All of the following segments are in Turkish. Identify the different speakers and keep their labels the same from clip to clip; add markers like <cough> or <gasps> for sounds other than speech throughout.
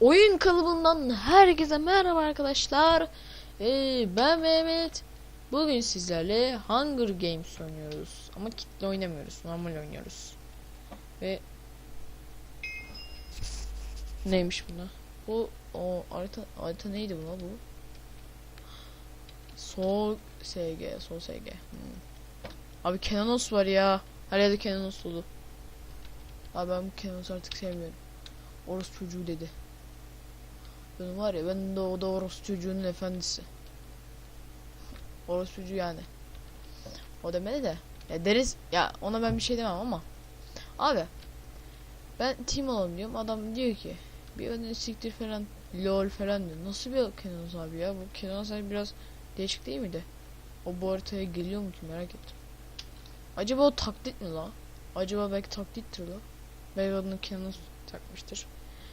Speaker 1: Oyun kalıbından herkese merhaba arkadaşlar. Ee, ben Mehmet. Bugün sizlerle Hunger Games oynuyoruz. Ama kitle oynamıyoruz. Normal oynuyoruz. Ve neymiş buna? Bu o harita harita neydi buna bu? Sol SG, Sol SG. Hmm. Abi Kenanos var ya. Her yerde Kenanos dolu. Abi ben bu Kenanos'u artık sevmiyorum. Orospu çocuğu dedi. Ben var ya ben de o da orospu çocuğunun efendisi. Orospu çocuğu yani. O demedi de. Ya deriz ya ona ben bir şey demem ama. Abi ben team olalım diyorum. Adam diyor ki bir önden siktir falan lol falan diyor. Nasıl bir Kenanos abi ya? Bu Kenanos abi biraz değişik değil miydi? O bu haritaya geliyor mu ki merak ettim. Acaba o taklit mi la? Acaba belki taklittir la. Belki adını Kenanos takmıştır.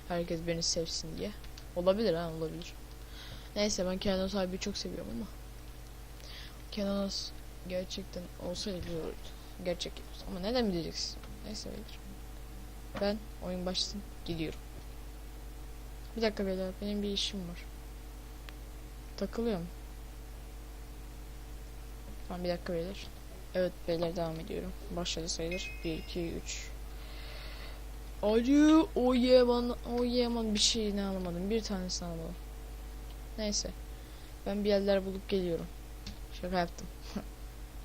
Speaker 1: Herkes beni sevsin diye. Olabilir ha olabilir. Neyse ben Kenanos abi çok seviyorum ama. Kenanos gerçekten olsaydı güzel olurdu. Gerçek ama neden mi diyeceksin? Neyse beyler. Ben oyun başlasın gidiyorum. Bir dakika beyler benim bir işim var. Takılıyorum. Tamam bir dakika beyler. Evet beyler devam ediyorum. Başladı sayılır. 1 2 3 Acı o yeman o yeman bir şeyini alamadım. Bir tanesini alamadım. Neyse. Ben bir yerler bulup geliyorum. Şaka yaptım. <laughs>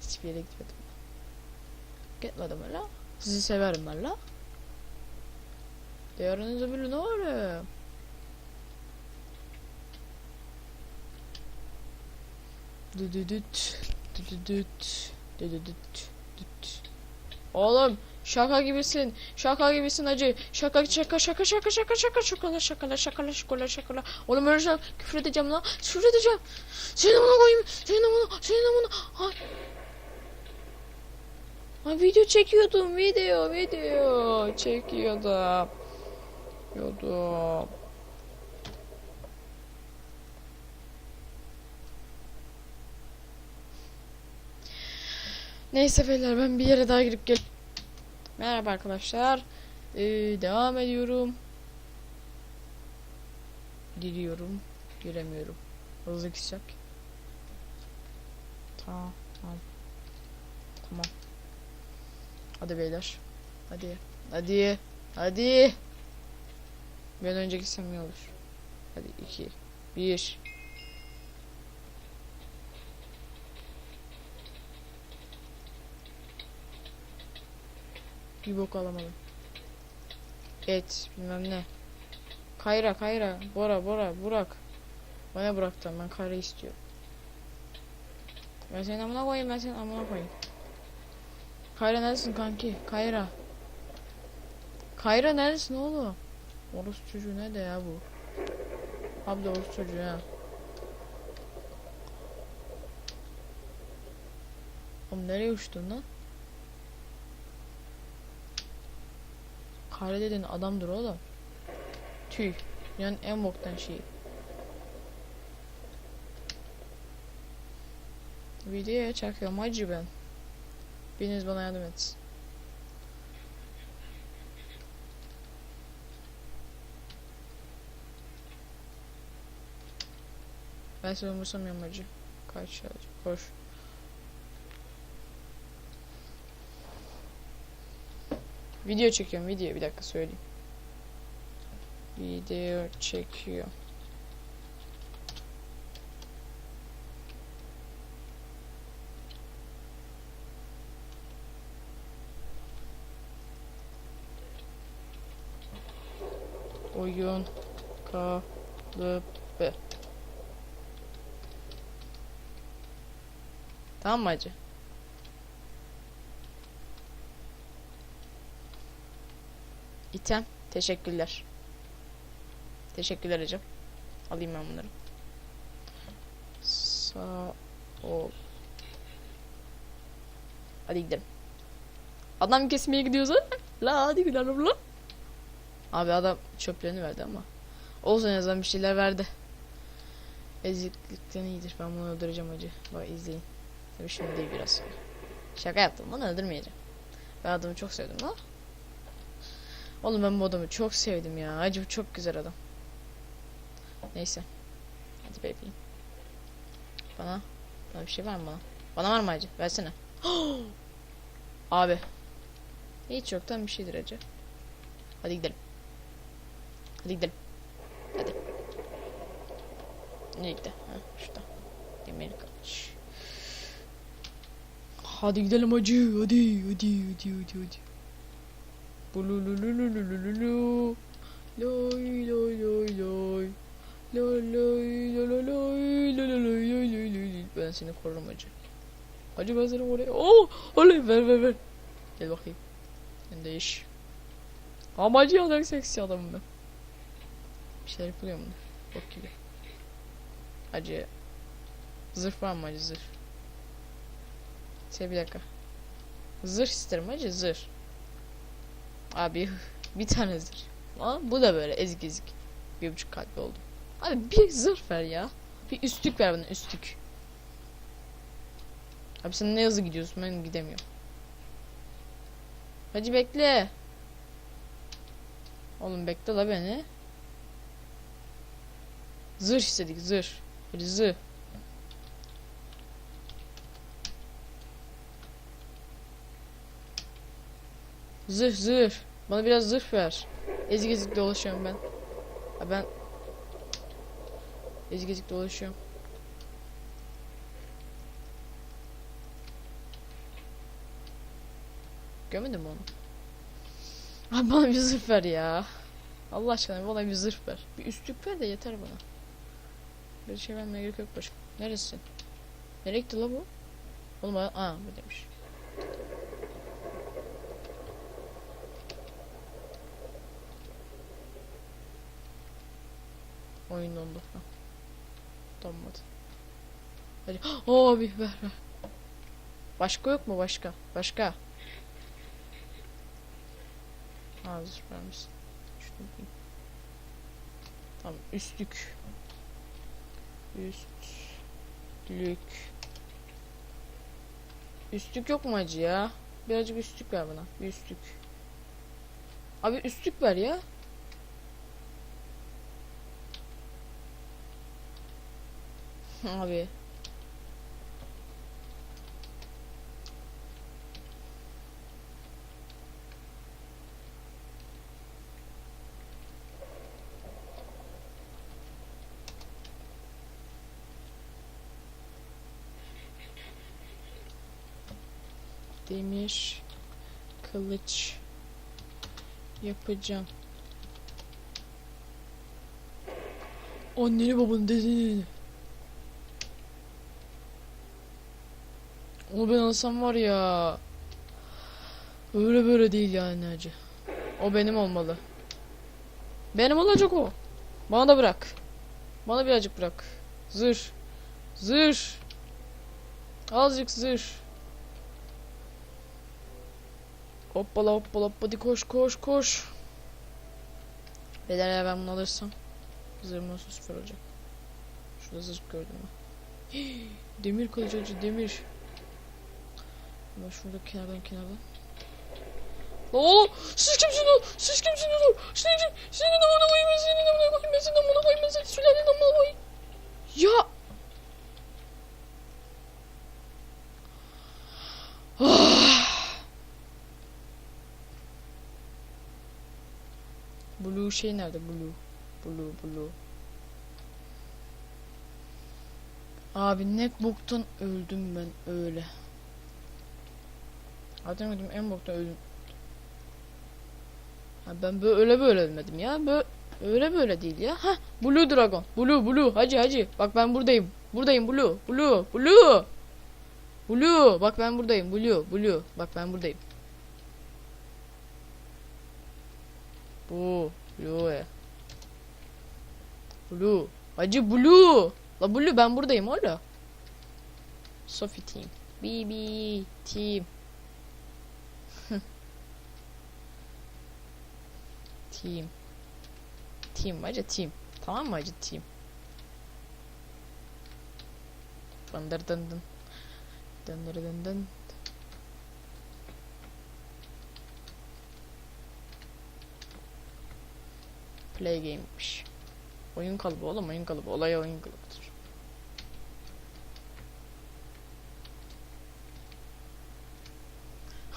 Speaker 1: Hiçbir yere gitmedim. Gitmedim hala. Sizi severim hala. Değerinizi bilin oğlum. Düdüdüt. Düdüdüt. Düdüdüt. Düt. Oğlum Şaka gibisin. Şaka gibisin acı. Şaka şaka şaka şaka şaka şaka şakala şakala şakala şakala şakala. Oğlum öyle şey şaka küfür edeceğim lan. Küfür edeceğim. Senin amına koyayım. Senin amına. Senin amına. Ay. Ay video çekiyordum. Video video çekiyordum. Yodum. Neyse beyler ben bir yere daha girip gel. Merhaba arkadaşlar. Ee, devam ediyorum. Giriyorum. Giremiyorum. Hızlı gidecek. Tamam. Tamam. Hadi beyler. Hadi. Hadi. Hadi. Ben önce gitsem ne olur? Hadi iki. Bir. Bir bok alamadım. Et bilmem ne. Kayra Kayra. Bora Bora Burak. Bana Burak'tan ben Kayra istiyorum. Ben senin amına koyayım ben senin amına koyayım. Kayra neredesin kanki? Kayra. Kayra neredesin oğlum? Orospu çocuğu ne de ya bu? De orospu çocuğu ya. Oğlum nereye uçtun lan? Kare dedin adamdır oğlum. Tüy. Yani en boktan şeyi. Videoya çakıyorum hacı ben. Biriniz bana yardım etsin. Ben seni umursamıyorum hacı. Kaç hacı. Koş. Video çekiyorum video bir dakika söyleyeyim. Video çekiyor. Oyun kalıbı. Tamam mı acı? İtem. Teşekkürler. Teşekkürler hocam. Alayım ben bunları. Sağ ol. Hadi gidelim. Adam kesmeye gidiyoruz ha. La hadi gidelim la. Abi adam çöplerini verdi ama. Olsun azından bir şeyler verdi. Eziklikten iyidir. Ben bunu öldüreceğim acı. Bak izleyin. Tabii şimdi değil biraz sonra. Şaka yaptım. Bunu öldürmeyeceğim. Ben adamı çok sevdim la. Oğlum ben bu adamı çok sevdim ya. Acı bu çok güzel adam. Neyse. Hadi bebeğim. Bana. Bana bir şey var mı bana? Bana var mı acı? Versene. <gasps> Abi. Hiç yoktan bir şeydir acı. Hadi gidelim. Hadi gidelim. Hadi. Nereye gitti? Ha, şurada. Demir kaç. Hadi gidelim acı. Hadi hadi hadi hadi hadi. Bulululululululu. Ben seni korurum acı. Acı ben seni oraya. Oh! Oley ver ver ver. Gel bakayım. Sen de iş. Ama acı adam seksi adamım ben. Bir şeyler yapılıyor mu? Bok gibi. Acı. Zırh var mı acı zırh? Şey bir dakika. Zırh isterim acı zırh. Abi bir tane zırh. Aa, bu da böyle ezik ezik. Bir buçuk kalpli oldu. Abi bir zırh ver ya. Bir üstlük ver bana üstlük. Abi sen ne hızlı gidiyorsun ben gidemiyorum. Hacı bekle. Oğlum bekle la beni. Zırh istedik zırh. Hadi zırh. Zırh zırh. Bana biraz zırh ver. Ezik ezik dolaşıyorum ben. Ha ben ezik ezik dolaşıyorum. Görmedin mi onu? Abi bana bir zırh ver ya. Allah aşkına bana bir zırh ver. Bir üstlük ver de yeter bana. Bir şey vermeye gerek yok başka. Neresin? Nereye gitti la bu? Oğlum aa buradaymış. Oyun dondu. Donmadı. Hadi. <gasps> Abi ver ver. Başka yok mu başka? Başka. Hazır vermişsin. Şunu yapayım. Tamam üstlük. Üstlük. Üstlük yok mu acı ya? Birazcık üstlük ver bana. Bir üstlük. Abi üstlük ver ya. <laughs> Abi. Demir kılıç yapacağım. Anneni babanı dedeni. Onu ben alsam var ya. Öyle böyle değil yani acı. O benim olmalı. Benim olacak o. Bana da bırak. Bana birazcık bırak. Zırh. Zırh. Azıcık zırh. Hoppala hoppala hop hadi koş koş koş. Beyler ya ben bunu alırsam zırhım olsun süper olacak. Şurada zırh gördüm <gasps> demir kılıcı demir. Ama şurada kenardan. Lan oğlum siz kimsiniz? Siz kimsiniz? Siz kim? Senin amına koyayım ben senin amına koyayım ben senin amına koyayım ben senin sülalenin amına koyayım. Ya. Blue şey nerede? Blue. Blue, blue. Abi ne boktan öldüm ben öyle. Öldüm en boktan öldüm. Ha ben böyle böyle ölmedim ya. Böyle öyle böyle değil ya. Ha Blue Dragon. Blue Blue hacı hacı. Bak ben buradayım. Buradayım Blue. Blue Blue. Blue bak ben buradayım. Blue Blue bak ben buradayım. Bu Blue. Blue. Hacı Blue. La Blue ben buradayım oğlum. Sophie team. BB team. Team. Team hacı team. Tamam mı hacı team? Dındır dın dın. Dındır dın dın. Play game'miş. Oyun kalıbı oğlum oyun kalıbı. Olay oyun kalıbıdır.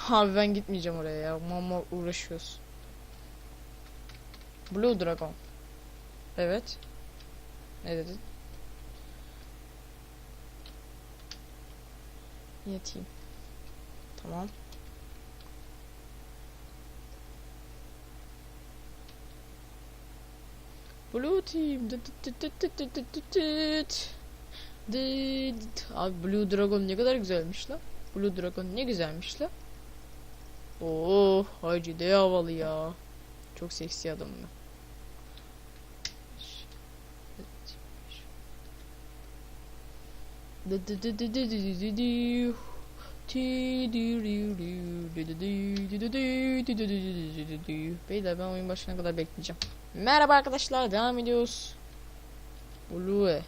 Speaker 1: Abi ben gitmeyeceğim oraya ya. Mama uğraşıyoruz. Blue Dragon. Evet. Ne dedin? Yatayım. Tamam. Blue Team. Abi Blue Dragon ne kadar güzelmiş la. Blue Dragon ne güzelmiş la. Oo, hacı de havalı ya. Çok seksi adam Beyler ben oyun başına kadar bekleyeceğim. Merhaba arkadaşlar devam ediyoruz. Blue.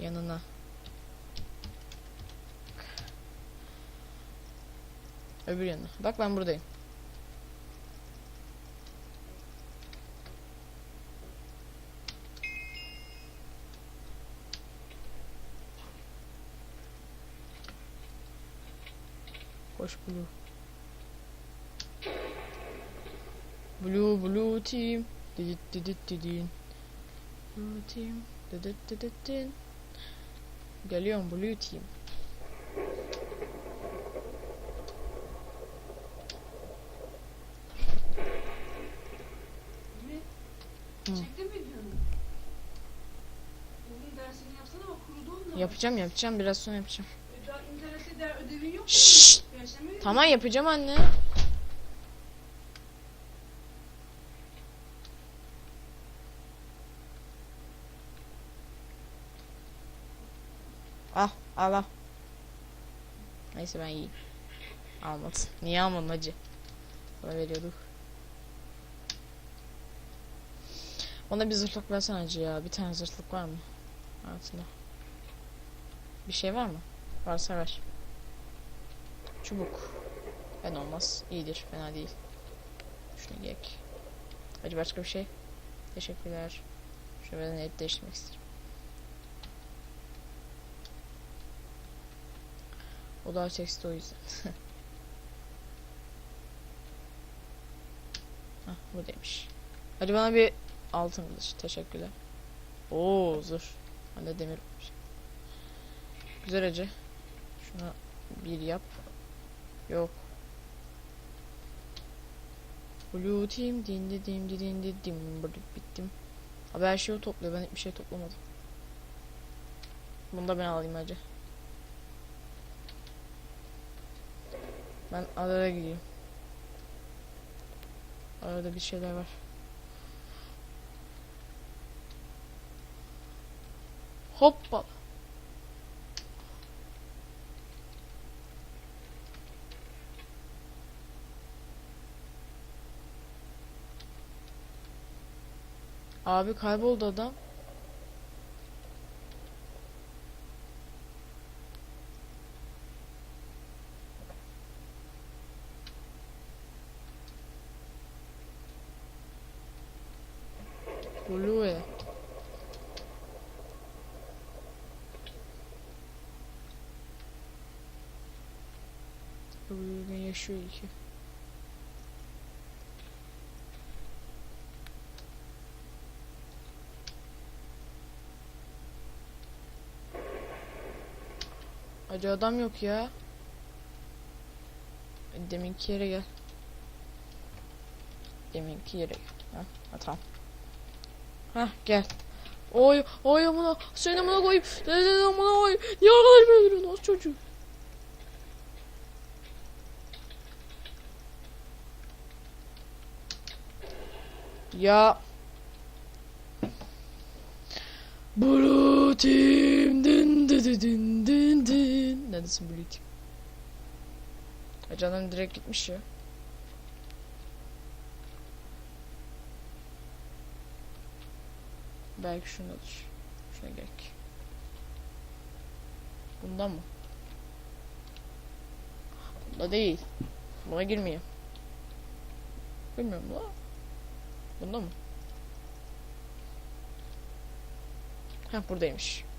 Speaker 1: Yanına. Öbür yanına. Bak ben buradayım. Koş Blue. Blue Blue Team. Didit didit didin. Blue Team. Didit didit din. Geliyorum Blue Team.
Speaker 2: Çektin mi videonu? Bugün dersini yapsana ama kurudu onlar.
Speaker 1: Yapacağım yapacağım biraz sonra yapacağım.
Speaker 2: E, Daha internette der ödevin yok mu?
Speaker 1: Şşşt. Tamam yapacağım anne. Al al al. Neyse ben yiyeyim. Almadın. Niye almadın hacı? Sana veriyorduk. Bana bir zırhlık versene hacı ya. Bir tane zırhlık var mı? Altında. Bir şey var mı? Varsa ver. Çubuk. Ben olmaz. İyidir. Fena değil. Şunu giyek. Hadi başka bir şey. Teşekkürler. Şunu ben el değiştirmek isterim. O daha seksi o yüzden. Hah <laughs> bu demiş. Hadi bana bir altın kılıç. Teşekkürler. Oo zırh. Hadi demir. Güzel acı. Şuna bir yap. Yok. Blue team dindi dindi dindi dim bittim. Abi her şeyi topluyor ben hiçbir şey toplamadım. Bunu da ben alayım hacı. Ben arada gideyim. Arada bir şeyler var. Hoppa. Abi kayboldu adam. Блюя. Блюя, я еще их. Acı adam yok ya. Deminki yere gel. Deminki yere gel. Ha, ha tamam. Ha gel. Oy oy amına seni amına koyayım. Dede amına koy. Niye arkadaş öldürüyorsun o çocuğu? Ya. Blue team Neredesin Blue team? Acanım direkt gitmiş ya. Belki şundadır. Şuna gerek. Bundan mı? Bunda değil. Buna girmiyor. Bilmiyorum la. Bunda mı? Heh buradaymış.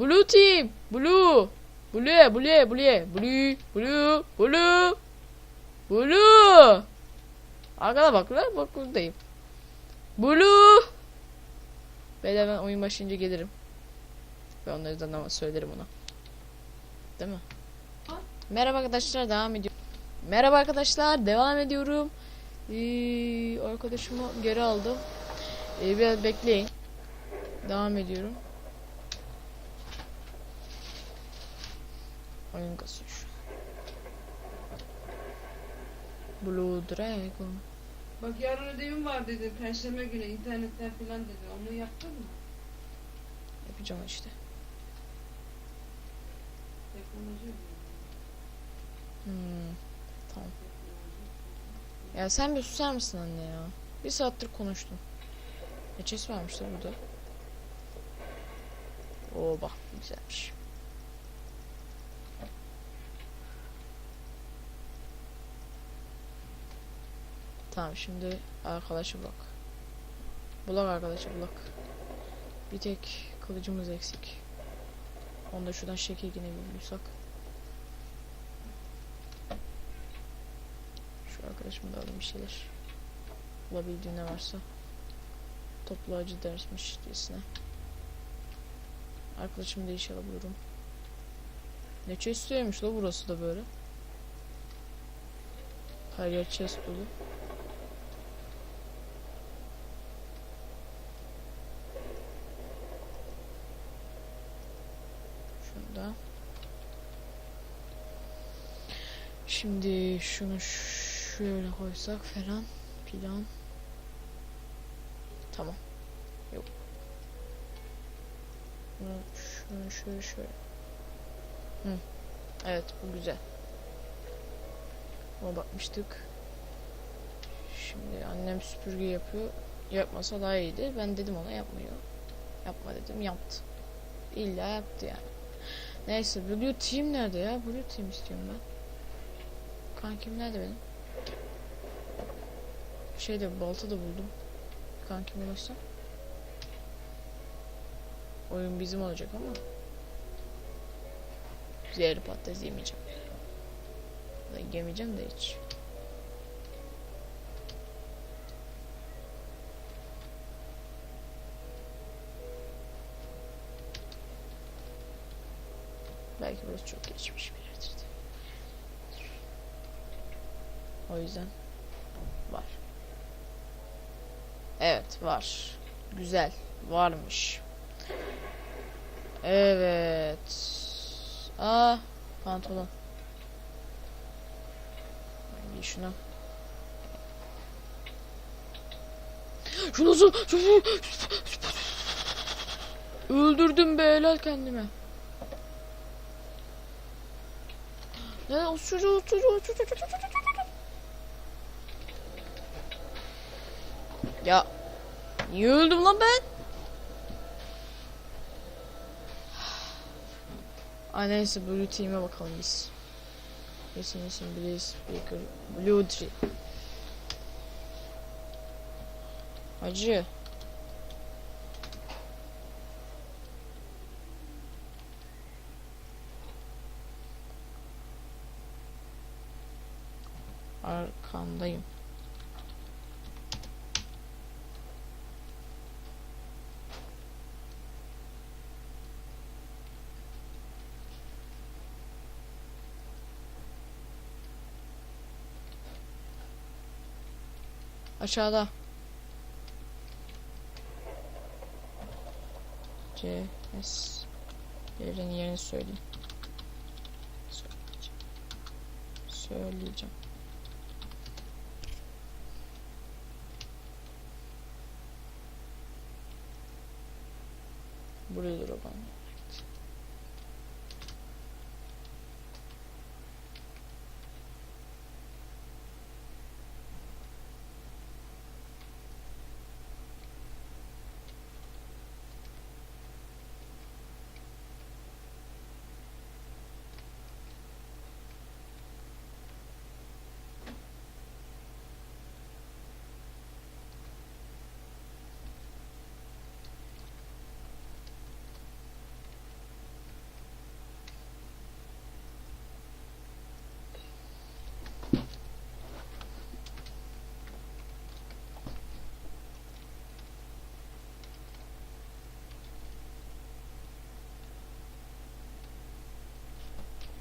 Speaker 1: Blue team. Blue. Blue, blue, blue, blue, blue, blue, blue. Arkada bak lan, bak buradayım. Blue. Beyler ben oyun başlayınca gelirim. Ve onları da ama söylerim ona. Değil mi? Merhaba arkadaşlar, devam ediyorum. Merhaba arkadaşlar, devam ediyorum. Ee, arkadaşımı geri aldım. Ee, biraz bekleyin. Devam ediyorum. Oyun kasıyor. Blue Dragon.
Speaker 2: Bak yarın ödevim var dedi. Perşembe günü internetten falan dedi. Onu yaptın mı?
Speaker 1: Yapacağım işte.
Speaker 2: Teknoloji?
Speaker 1: Hmm. Tamam. Ya sen bir susar mısın anne ya? Bir saattir konuştum. HS varmış da burada. Oo bak güzelmiş. Tamam şimdi arkadaşı bulak. Bulak arkadaşı bulak. Bir tek kılıcımız eksik. Onu da şuradan şekil yine bir. Şu arkadaşımı da alayım bir şeyler. Bulabildiği ne varsa. Toplayıcı dersmiş diyesine. Arkadaşımı da inşallah bulurum. Ne chest'iymiş la burası da böyle. Her yer chest dolu. Şimdi şunu şöyle koysak falan plan. Tamam. Yok. Bunu şunu şöyle şöyle. Hı. Evet bu güzel. Ona bakmıştık. Şimdi annem süpürge yapıyor. Yapmasa daha iyiydi. Ben dedim ona yapmıyor. Yapma dedim yaptı. İlla yaptı yani. Neyse Blue Team nerede ya? Blue Team istiyorum ben. Kankim nerede benim? Şeyde balta da buldum. Kankim ulaşsam. Oyun bizim olacak ama. Zehirli patates yemeyeceğim. Da Yemeyeceğim de hiç. Belki burası çok geçmiş bir yerdir. de. O yüzden var. Evet var. Güzel. Varmış. Evet. Aa pantolon. Ben giy şunu. Şu nasıl? Şu- Öldürdüm be helal kendime. Ne o çocuğu çocuğu çocuğu çocuğu, çocuğu. Ya niye öldüm lan ben? Ay neyse Blue Team'e bakalım biz. Yesin yesin Blaze Baker Blue Tree. Acı. Arkandayım. Aşağıda. C S Yerin yerini söyleyeyim. Söyleyeceğim. Söyleyeceğim. Buraya dur o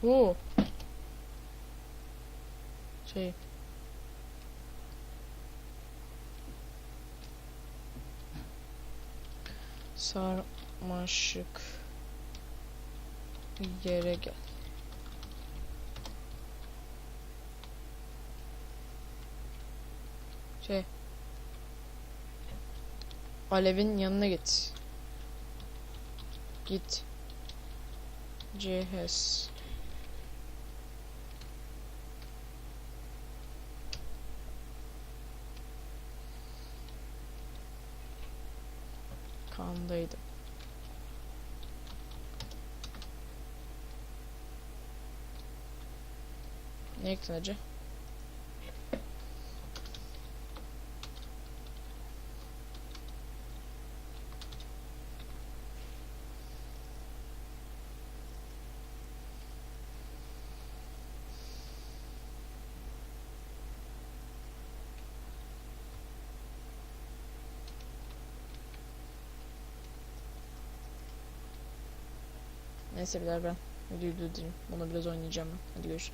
Speaker 1: Oo. Şey. Sarmaşık yere gel. Şey. Alev'in yanına git. Git. Cehes. Kandaydı. Ne ektin acı? Neyse birader ben videoyu durdurayım. Bunu biraz oynayacağım ben. Hadi görüşürüz.